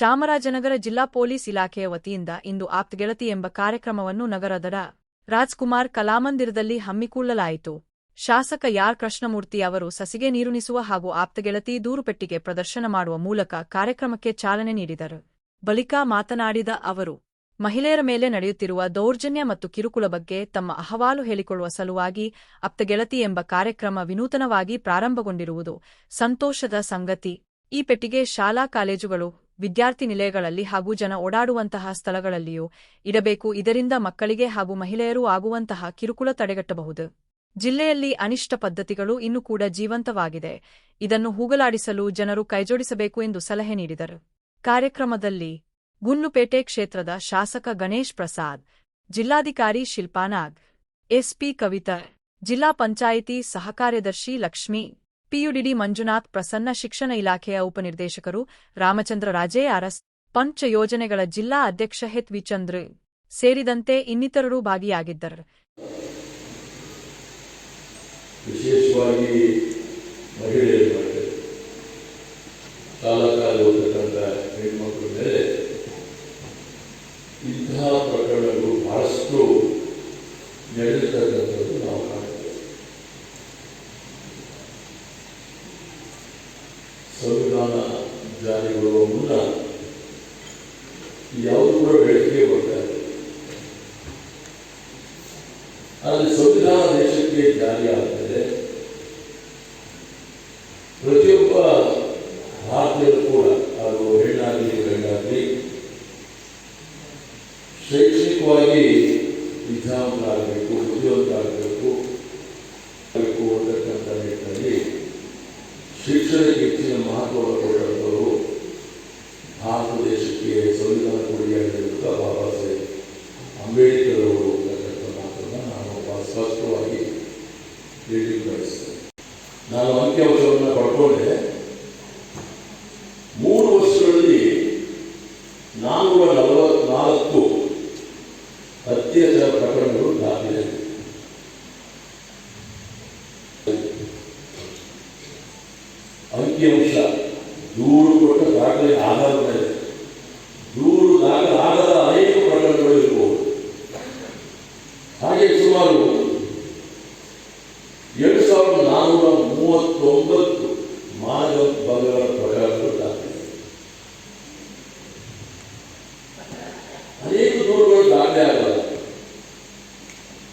ಚಾಮರಾಜನಗರ ಜಿಲ್ಲಾ ಪೊಲೀಸ್ ಇಲಾಖೆಯ ವತಿಯಿಂದ ಇಂದು ಆಪ್ತಗೆಳತಿ ಎಂಬ ಕಾರ್ಯಕ್ರಮವನ್ನು ನಗರದ ರಾಜ್ಕುಮಾರ್ ಕಲಾಮಂದಿರದಲ್ಲಿ ಹಮ್ಮಿಕೊಳ್ಳಲಾಯಿತು. ಶಾಸಕ ಯಾರ್ ಕೃಷ್ಣಮೂರ್ತಿ ಅವರು ಸಸಿಗೆ ನೀರುಣಿಸುವ ಹಾಗೂ ಆಪ್ತಗೆಳತಿ ದೂರುಪೆಟ್ಟಿಗೆ ಪ್ರದರ್ಶನ ಮಾಡುವ ಮೂಲಕ ಕಾರ್ಯಕ್ರಮಕ್ಕೆ ಚಾಲನೆ ನೀಡಿದರು. ಬಳಿಕ ಮಾತನಾಡಿದ ಅವರು, ಮಹಿಳೆಯರ ಮೇಲೆ ನಡೆಯುತ್ತಿರುವ ದೌರ್ಜನ್ಯ ಮತ್ತು ಕಿರುಕುಳ ಬಗ್ಗೆ ತಮ್ಮ ಅಹವಾಲು ಹೇಳಿಕೊಳ್ಳುವ ಸಲುವಾಗಿ ಅಪ್ತಗೆಳತಿ ಎಂಬ ಕಾರ್ಯಕ್ರಮ ವಿನೂತನವಾಗಿ ಪ್ರಾರಂಭಗೊಂಡಿರುವುದು ಸಂತೋಷದ ಸಂಗತಿ. ಈ ಪೆಟ್ಟಿಗೆ ಶಾಲಾ ಕಾಲೇಜುಗಳು ವಿದ್ಯಾರ್ಥಿ ನಿಲಯಗಳಲ್ಲಿ ಹಾಗೂ ಜನ ಓಡಾಡುವಂತಹ ಸ್ಥಳಗಳಲ್ಲಿಯೂ ಇಡಬೇಕು. ಇದರಿಂದ ಮಕ್ಕಳಿಗೆ ಹಾಗೂ ಮಹಿಳೆಯರು ಆಗುವಂತಹ ಕಿರುಕುಳ ತಡೆಗಟ್ಟಬಹುದು. ಜಿಲ್ಲೆಯಲ್ಲಿ ಅನಿಷ್ಟ ಪದ್ಧತಿಗಳು ಇನ್ನೂ ಕೂಡ ಜೀವಂತವಾಗಿದೆ. ಇದನ್ನು ಹೂಗಲಾಡಿಸಲು ಜನರು ಕೈಜೋಡಿಸಬೇಕು ಎಂದು ಸಲಹೆ ನೀಡಿದರು. ಕಾರ್ಯಕ್ರಮದಲ್ಲಿ ಗುಂಡ್ಲುಪೇಟೆ ಕ್ಷೇತ್ರದ ಶಾಸಕ ಗಣೇಶ್ ಪ್ರಸಾದ್, ಜಿಲ್ಲಾಧಿಕಾರಿ ಶಿಲ್ಪಾನಾಗ್ ಎಸ್ಪಿ ಕವಿತಾ, ಜಿಲ್ಲಾ ಪಂಚಾಯಿತಿ ಸಹಕಾರ್ಯದರ್ಶಿ ಲಕ್ಷ್ಮಿ ಪಿಯುಡಿಡಿ ಮಂಜುನಾಥ್ ಪ್ರಸನ್ನ ಶಿಕ್ಷಣ ಇಲಾಖೆಯ ಉಪನಿರ್ದೇಶಕರು ರಾಮಚಂದ್ರ ರಾಜೇ ಅರಸ್ ಪಂಚ ಯೋಜನೆಗಳ ಜಿಲ್ಲಾ ಅಧ್ಯಕ್ಷ ಹೆತ್ ವಿಚಂದ್ರ ಸೇರಿದಂತೆ ಇನ್ನಿತರರು ಭಾಗಿಯಾಗಿದ್ದರು. ವಿಶೇಷವಾಗಿ ಮಹಿಳೆಯರ ಇಂತಹ ಪ್ರಕರಣಗಳು ಬಹಳಷ್ಟು ನಡೆದಿರ್ತಕ್ಕಂಥದ್ದು ಸಂವಿಧಾನ ಜಾರಿಗೊಳ್ಳುವ ಮುನ್ನ ಯಾವುದು ಕೂಡ ಬೆಳಕಿಗೆ ಬರ್ತಾ ಇದೆ ಆದರೆ ಸಂವಿಧಾನ ದೇಶಕ್ಕೆ ಜಾರಿಯಾಗ್ತದೆ ಪ್ರತಿಯೊಬ್ಬ ಭಾರತೀಯರು ಕೂಡ ಅದು ಹೆಣ್ಣಾಗಲಿ ಗಂಡಾಗಲಿ ಶೈಕ್ಷಣಿಕವಾಗಿ ವಿದ್ಯಾವಂತರಾಗಬೇಕು, ಬುದ್ಧಿವಂತರಾಗಬೇಕು, ಆಗಬೇಕು ಅಂತಕ್ಕಂಥ ನಿಟ್ಟಿನಲ್ಲಿ ಮಹತ್ವವನ್ನು ಕೊಟ್ಟಂಥವರು ಭಾರತ ದೇಶಕ್ಕೆ ಸಂವಿಧಾನ ಕೊಡುಗೆಯಾಗಿರುವಂಥ ಬಾಬಾ ಸಾಹೇಬ್ ಅಂಬೇಡ್ಕರ್ ಅವರು ಅಂತಕ್ಕಂಥ ಮಾತನ್ನು ನಾನು ಬಹಳ ಸ್ಪಷ್ಟವಾಗಿ ಹೇಳಲಿಕ್ಕೆ ಬಯಸ್ತೇನೆ ನಾನು ಅಂಕಿಅಂಶವನ್ನು ಪಡ್ಕೊಂಡೆ. ಮೂರು ವರ್ಷಗಳಲ್ಲಿ ನಾನ್ನೂರ ನಲವತ್ನಾಲ್ಕು ಅತ್ಯಾಚಾರ ಪ್ರಕರಣಗಳು ದಾಖಲಾಗಿವೆ ಅಂಕಿಅಂಶ ದೂರು ಕೊಟ್ಟ ದಾಖಲೆ ಆಧಾರದ ಮೇಲೆ ದೂರು ದಾಖಲೆ ಆಗದ ಅನೇಕ ಪ್ರಕರಣಗಳು ಇರಬಹುದು ಹಾಗೆ ಸುಮಾರು ಎರಡು ಸಾವಿರದ ನಾನ್ನೂರ ಮೂವತ್ತೊಂಬತ್ತು ಮಾನವ ಭಂಗಗಳ ಪ್ರಕರಣಗಳು ದಾಖಲೆ ಅನೇಕ ದೂರುಗಳು ದಾಖಲೆ ಆಗಲ್ಲ.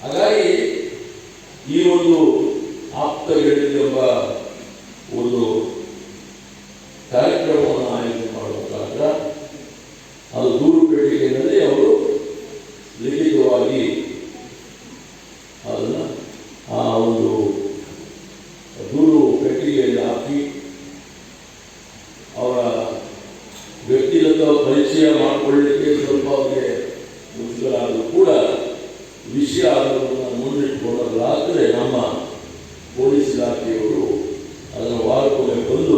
ಹಾಗಾಗಿ ಈ ಒಂದು ಆಪ್ತ ಎಂಬ ಒಂದು ಕಾರ್ಯಕ್ರಮವನ್ನು ಆಯೋಜನೆ ಮಾಡುವ ಮುಖಾಂತರ ಅದು ದೂರು ಪೇಟಿಕೆಯಲ್ಲಿ ಅವರು ಲಿಖಿತವಾಗಿ ಅದನ್ನು ಆ ಒಂದು ದೂರು ಪೆಟ್ಟಿಗೆಯಲ್ಲಿ ಹಾಕಿ ಅವರ ವ್ಯಕ್ತಿಗತ ಪರಿಚಯ ಮಾಡಿಕೊಳ್ಳಲಿಕ್ಕೆ ಸ್ವಲ್ಪ ಅವರಿಗೆ ಮುಜುಗರ ಆದರೂ ಕೂಡ ವಿಷಯ ಆಧಾರವನ್ನು ಮುಂದಿಟ್ಟುಕೊಳ್ಳಲಾದರೆ ನಮ್ಮ ಪೊಲೀಸ್ ಇಲಾಖೆಯವರು ಅದನ್ನು ವಾರಕ್ಕೊಮ್ಮೆ ಬಂದು